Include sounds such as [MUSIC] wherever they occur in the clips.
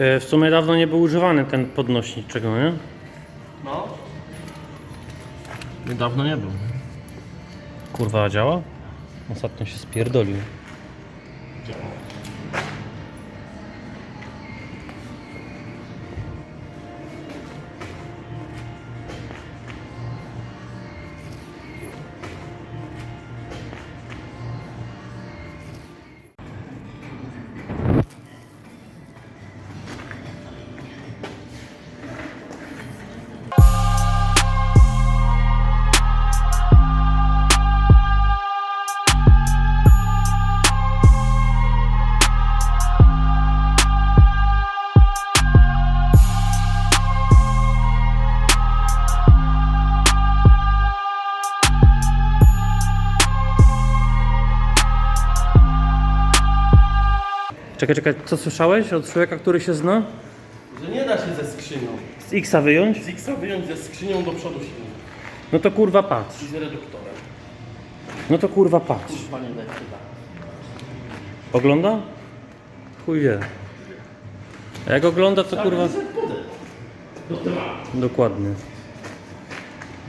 E, W sumie dawno nie był używany ten podnośnik czego, nie? No. Niedawno nie był. Kurwa, działa? Ostatnio się spierdolił. Czekaj, czekaj, co słyszałeś od człowieka, który się zna? Że nie da się ze skrzynią. Z X-a wyjąć? Z X wyjąć ze skrzynią do przodu silnika. No to kurwa patrz. I z reduktorem. No to kurwa patrz. Kurwa nie da się da. Ogląda? Chuj wie. A jak ogląda, to kurwa... Do tematu. Dokładnie.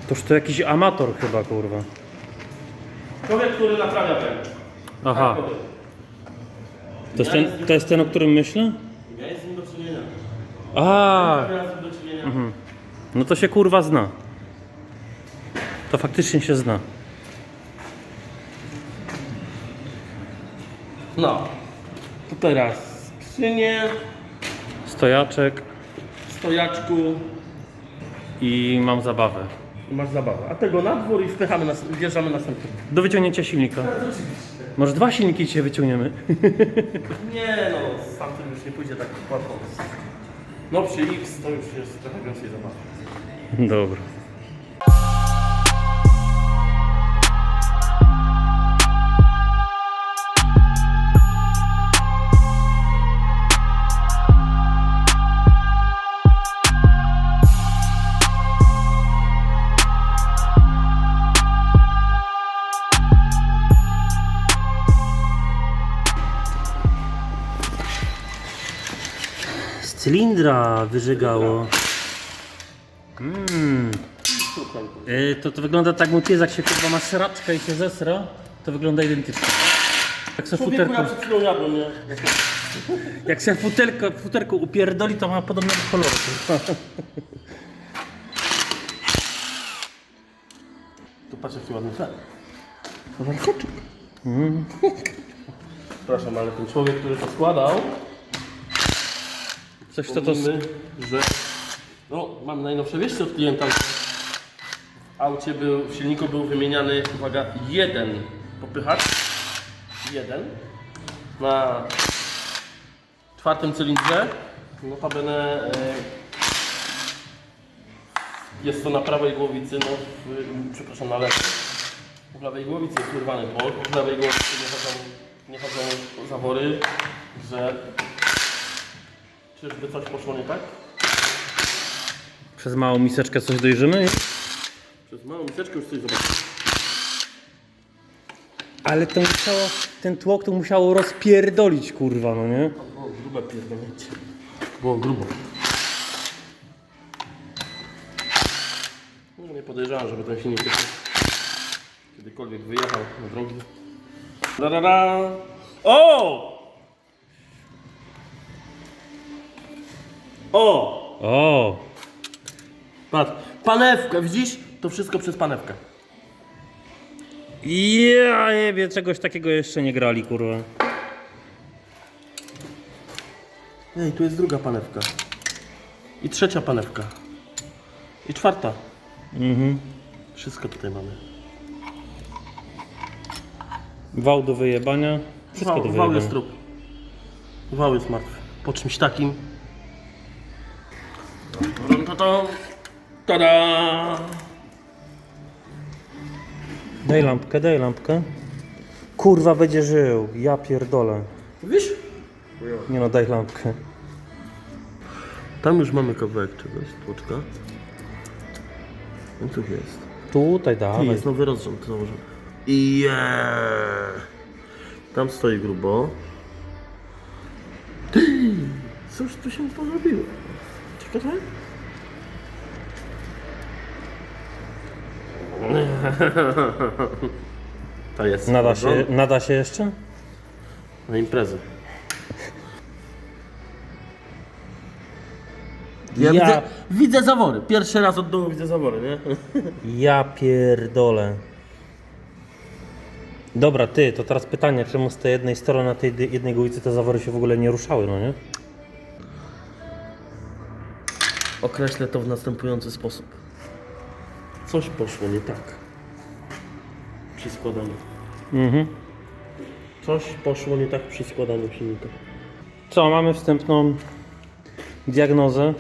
Toż to jakiś amator chyba, kurwa. Człowiek, który naprawia węgiel. Aha. To jest ten, to jest ten o którym myślę? Ja jest z nim do czynienia. A, do czynienia. no to się kurwa zna. To faktycznie się zna. No. To teraz skrzynię, Stojaczek stojaczku i mam zabawę. i masz zabawę. A tego na dwór i wpychamy, nas, wjeżdżamy następny. Do wyciągnięcia silnika. Może dwa silniki dzisiaj wyciągniemy? [LAUGHS] Nie no, z tamtym już nie pójdzie tak łatwo. No przy X to już jest trochę więcej zabawy. Dobra. Cylindra wyżygało. Mmm. Yy, to, to wygląda tak, mu pies jak się kurwa ma sraczkę i się zesra, to wygląda identycznie. Jak se Człowieku, ja futerko, przed chwilą jadłem, nie? [LAUGHS] jak se futerko, futerko upierdoli, to ma podobnego koloru. kurwa. Tu patrz jaki ładny ten. Przepraszam, ale ten człowiek, który to składał, Coś to to... Że no, mam najnowsze wieści od klienta. W aucie był, w silniku był wymieniany, uwaga, jeden popychacz. Jeden. Na czwartym cylindrze. Notabene e, jest to na prawej głowicy, no, w, przepraszam, na lewej. W lewej głowicy jest urwany bok, w lewej głowicy nie chodzą, nie chodzą zawory, że Czyżby coś poszło nie tak? Przez małą miseczkę coś dojrzymy? Przez małą miseczkę już coś zobaczyłem. Ale to musiało, ten tłok to musiało rozpierdolić, kurwa, no nie? Było grube pierdolnięcie. Było grubo. No nie podejrzewam, żeby ten silnik kiedykolwiek wyjechał na drogi. Rarara. O! O! O, Patrz, panewkę, widzisz? To wszystko przez panewkę. ja nie wiem, czegoś takiego jeszcze nie grali, kurwa. Ej, tu jest druga panewka. I trzecia panewka. I czwarta. Mhm. Wszystko tutaj mamy. Wał do wyjebania. Wszystko do Wał, wał wyjebania. jest trup. Wał jest martwy. Po czymś takim. Ta-da! Ta-da! Daj lampkę, daj lampkę. Kurwa, będzie żył. Ja pierdolę. Wiesz? Nie no, daj lampkę. Tam już mamy kawałek czegoś, tłoczka. No tu jest. Tutaj I dawaj. jest nowy rozrząd założony. I Tam stoi grubo. Ty! Cóż tu się porobiło. Czekaj. [LAUGHS] To jest. Nada się, nada się jeszcze? Na imprezę. Ja, Ja- Widzę, widzę zawory. Pierwszy raz od dołu widzę zawory, nie? [LAUGHS] Ja pierdolę. Dobra, ty, to teraz pytanie, czemu z tej jednej strony na tej jednej gójce te zawory się w ogóle nie ruszały, no nie? Określę to w następujący sposób. Coś poszło nie tak. Przy składaniu. Mhm. Coś poszło nie tak przy składaniu silnika. Co, mamy wstępną diagnozę.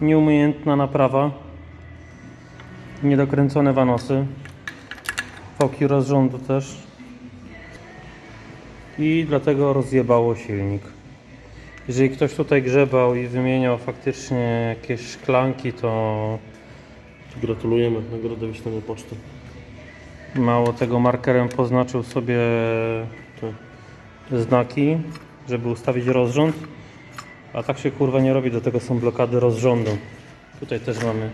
Nieumiejętna naprawa. Niedokręcone wanosy. Fałki rozrządu też. I dlatego rozjebało silnik. Jeżeli ktoś tutaj grzebał i wymieniał faktycznie jakieś szklanki, to Gratulujemy. Nagrodę wyślemy pocztą. mało tego markerem poznaczył sobie Tak. znaki, żeby ustawić rozrząd. A tak się kurwa nie robi, do tego są blokady rozrządu. Tutaj też mamy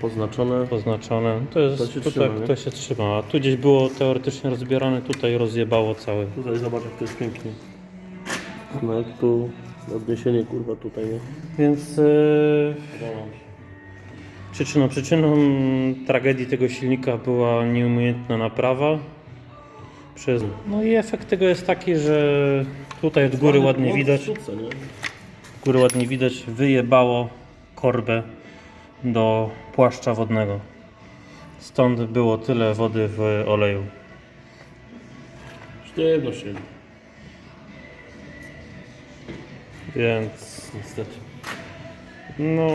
Poznaczone. poznaczone. To jest To się tutaj, trzyma, nie? to się trzyma. A tu gdzieś było teoretycznie rozbierane, tutaj rozjebało całe. Tutaj zobacz jak to jest pięknie. Znak tu, odniesienie kurwa tutaj, nie? Więc yy. Przyczyną, przyczyną tragedii tego silnika była nieumiejętna naprawa. Przez... No i efekt tego jest taki, że tutaj od góry ładnie widać. nie? góry ładnie widać, wyjebało korbę do płaszcza wodnego. Stąd było tyle wody w oleju. Sztywno się. Więc Niestety. no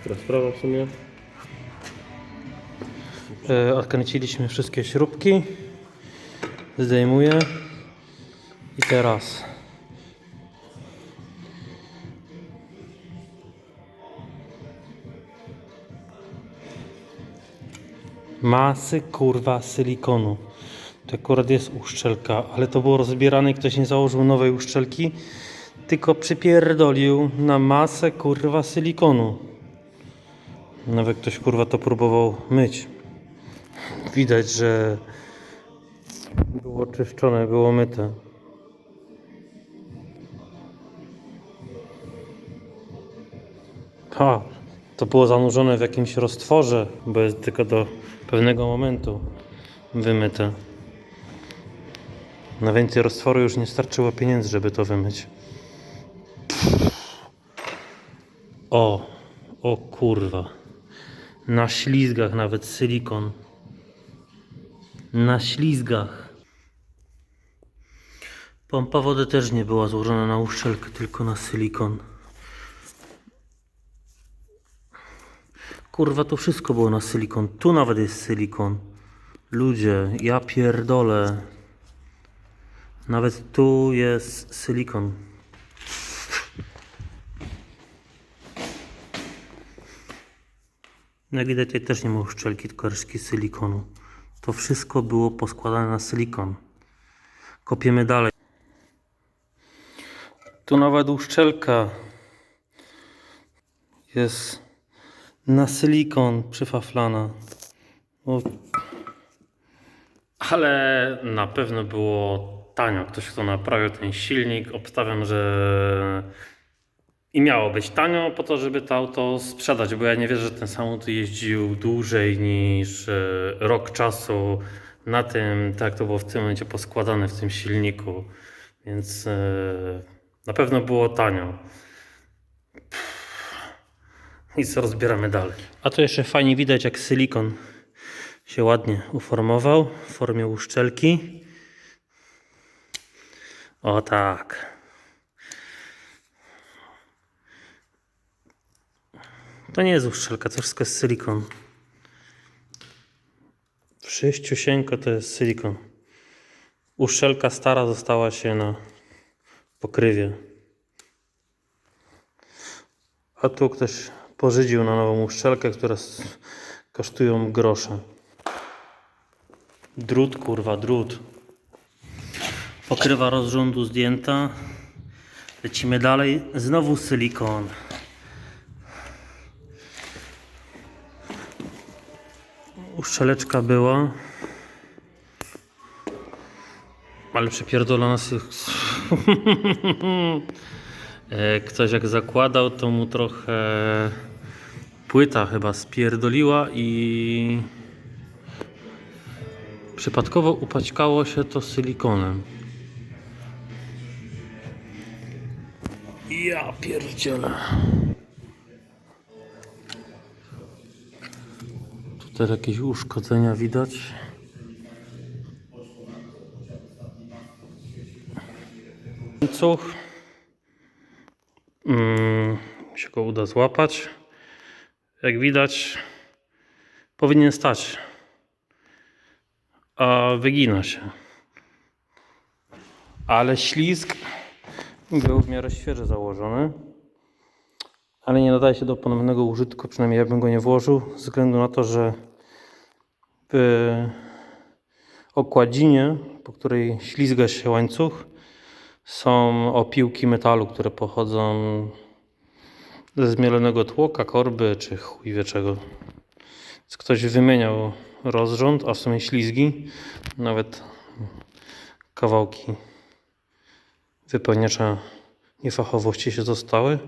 Przykra sprawa w sumie. e, odkręciliśmy wszystkie śrubki. Zdejmuję. I teraz masy kurwa silikonu. To akurat jest uszczelka, ale to było rozbierane i ktoś nie założył nowej uszczelki, tylko przypierdolił na masę kurwa silikonu. Nawet ktoś kurwa to próbował myć. Widać, że było czyszczone, było myte. Ha, to było zanurzone w jakimś roztworze, bo jest tylko do pewnego momentu wymyte. Na więcej roztworu już nie starczyło pieniędzy, żeby to wymyć. O, o kurwa. Na ślizgach nawet silikon. Na ślizgach. Pompa wody też nie była złożona na uszczelkę, tylko na silikon. Kurwa, to wszystko było na silikon. Tu nawet jest silikon. Ludzie, ja pierdolę. Nawet tu jest silikon. Jak widać, tutaj też nie ma uszczelki, tylko resztki silikonu. To wszystko było poskładane na silikon. Kopiemy dalej. Tu nawet uszczelka jest na silikon przyfaflana. O. Ale na pewno było tanio. Ktoś, kto naprawił ten silnik, obstawiam, że i miało być tanio po to, żeby to auto sprzedać, bo ja nie wierzę, że ten samochód jeździł dłużej niż e, rok czasu na tym, tak to było w tym momencie poskładane w tym silniku. Więc e, na pewno było tanio. I co rozbieramy dalej. A tu jeszcze fajnie widać, jak silikon się ładnie uformował w formie uszczelki. O tak. To nie jest uszczelka, to wszystko jest silikon. Wszyściusieńko to jest silikon. Uszczelka stara została się na pokrywie. A tu ktoś pożydził na nową uszczelkę, która kosztują grosze. Drut, kurwa, drut. Pokrywa rozrządu zdjęta. Lecimy dalej. Znowu silikon. Uszczeleczka była. Ale przepierdolona. [LAUGHS] E, Ktoś jak zakładał, to mu trochę płyta chyba spierdoliła i przypadkowo upaćkało się to silikonem. Ja pierdzielę. Tutaj jakieś uszkodzenia widać. Łańcuch. Mm, się go uda złapać. Jak widać, powinien stać, a wygina się. Ale ślizg był w miarę świeżo założony, ale nie nadaje się do ponownego użytku, przynajmniej ja bym go nie włożył, ze względu na to, że w okładzinie, po której ślizga się łańcuch, są opiłki metalu, które pochodzą ze zmielonego tłoka, korby czy chuj wie czego. Więc ktoś wymieniał rozrząd, a w sumie ślizgi, nawet kawałki wypełniacza niefachowości się zostały.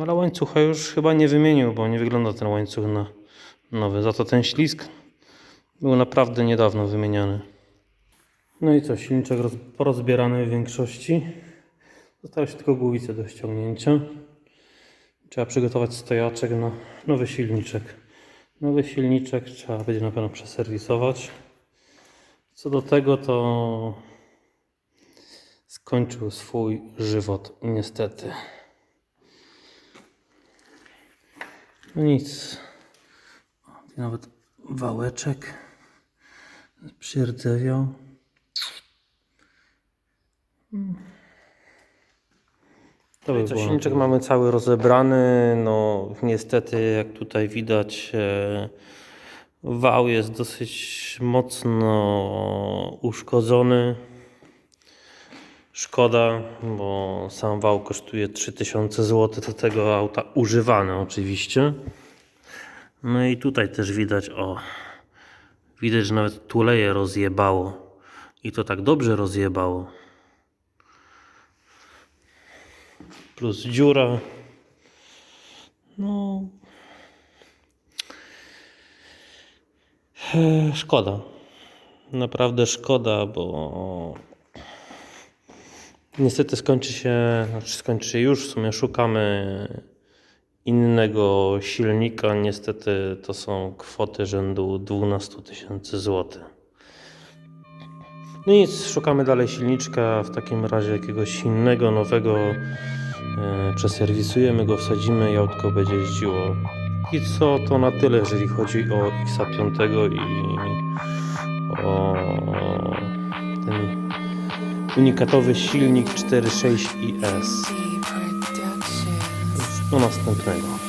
Ale łańcucha już chyba nie wymienił, bo nie wygląda ten łańcuch na nowy. Za to ten ślizg był naprawdę niedawno wymieniany. No i co, silniczek roz, porozbierany w większości. Zostały się tylko głowice do ściągnięcia. Trzeba przygotować stojaczek na nowy silniczek. Nowy silniczek trzeba będzie na pewno przeserwisować. Co do tego, to skończył swój żywot, niestety. No nic. O, tu nawet wałeczek przyrdzewiał. To by co, było silniczek na mamy cały rozebrany. No niestety, jak tutaj widać, e, wał jest dosyć mocno uszkodzony. Szkoda, bo sam wał kosztuje 3000 zł, do tego auta używane oczywiście. No i tutaj też widać, o, widać, że nawet tuleje rozjebało. I to tak dobrze rozjebało. Plus dziura. No. Szkoda. Naprawdę szkoda, bo niestety skończy się, znaczy skończy się już, w sumie szukamy innego silnika. Niestety to są kwoty rzędu 12 tysięcy złotych. No nic, szukamy dalej silniczka, w takim razie jakiegoś innego, nowego. E, przeserwisujemy go, wsadzimy i autko będzie jeździło. I co, to na tyle, jeżeli chodzi o X5 i o unikatowy silnik 4.6 IS. Do następnego.